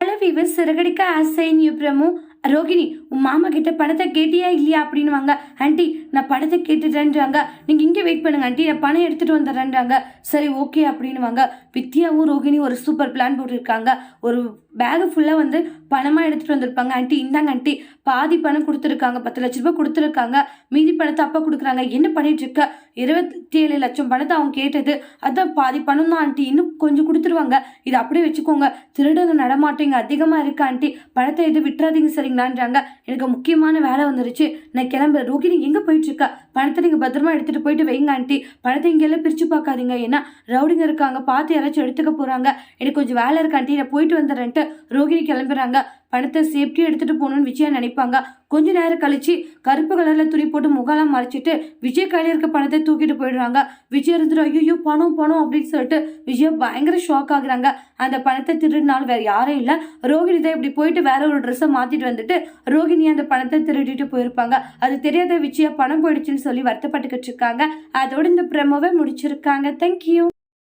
Hello వివర్ సిరగడిక ఆశయన్యు ప్రము ரோகிணி உன் மாமா கிட்ட பணத்தை கேட்டியா இல்லையா அப்படின்னுவாங்க. ஆண்டி நான் பணத்தை கேட்டுட்டேன்றாங்க. நீங்கள் இங்கே வெயிட் பண்ணுங்க ஆண்டி. நான் பணம் எடுத்துகிட்டு வந்துடுறேன்றாங்க. சரி ஓகே அப்படின்னுவாங்க. வித்யாவும் ரோகிணி ஒரு சூப்பர் பிளான் போட்டிருக்காங்க. ஒரு பேகு ஃபுல்லாக வந்து பணமாக எடுத்துகிட்டு வந்திருப்பாங்க. ஆண்டி இந்தாங்க ஆண்டி. பாதி பணம் கொடுத்துருக்காங்க. பத்து லட்ச ரூபாய் கொடுத்துருக்காங்க. மீதி பணத்தை அப்பா கொடுக்குறாங்க. என்ன பண்ணிகிட்ருக்க இருபத்தி ஏழு லட்சம் பணத்தை அவங்க கேட்டது. அதான் பாதி பணம் தான் ஆண்டி. இன்னும் கொஞ்சம் கொடுத்துருவாங்க. இதை அப்படியே வச்சுக்கோங்க. திருடங்க நடமாட்டீங்க. அதிகமாக இருக்கு ஆண்டி. பணத்தை எதுவும் விட்டுறாதீங்க சரிங்க சரிங்களான்றாங்க எனக்கு முக்கியமான வேலை வந்துருச்சு. நான் கிளம்புற ரோகிணி எங்கே போயிட்டு இருக்கா பணத்தை நீங்கள் பத்திரமா எடுத்துகிட்டு போயிட்டு வைங்க ஆண்டி. பணத்தை இங்கெல்லாம் பிரித்து பார்க்காதீங்க. ஏன்னா ரவுடிங்க இருக்காங்க. பார்த்து யாராச்சும் எடுத்துக்க போகிறாங்க எனக்கு கொஞ்சம் வேலை இருக்கு ஆண்டி. நான் போயிட்டு வந்துடுறேன்ட்டு ரோகிணி கிளம்புறாங்க. பணத்தை சேஃப்டியாக எடுத்துகிட்டு போகணும்னு விஜயா நினைப்பாங்க. கொஞ்ச நேரம் கழிச்சு கருப்பு கலரில் துணி போட்டு முகலாம் மறைச்சிட்டு விஜய் கையில் இருக்க பணத்தை தூக்கிட்டு போயிடுறாங்க. விஜய் இருந்துட்டு ஐயோ பணம் பணம் அப்படின்னு சொல்லிட்டு விஜய் பயங்கர ஷாக் ஆகுறாங்க. அந்த பணத்தை திருடினாலும் வேற யாரும் இல்லை. ரோகிணி தான் இப்படி போயிட்டு வேற ஒரு ட்ரெஸ்ஸை மாற்றிட்டு வந்துட்டு ரோகிணி அந்த பணத்தை திருடிட்டு போயிருப்பாங்க. அது தெரியாத விஜயா பணம் போயிடுச்சுன்னு சொல்லி வருத்தப்பட்டுக்கிட்டு இருக்காங்க. அதோட இந்த பிரமோவை முடிச்சிருக்காங்க. தேங்க்யூ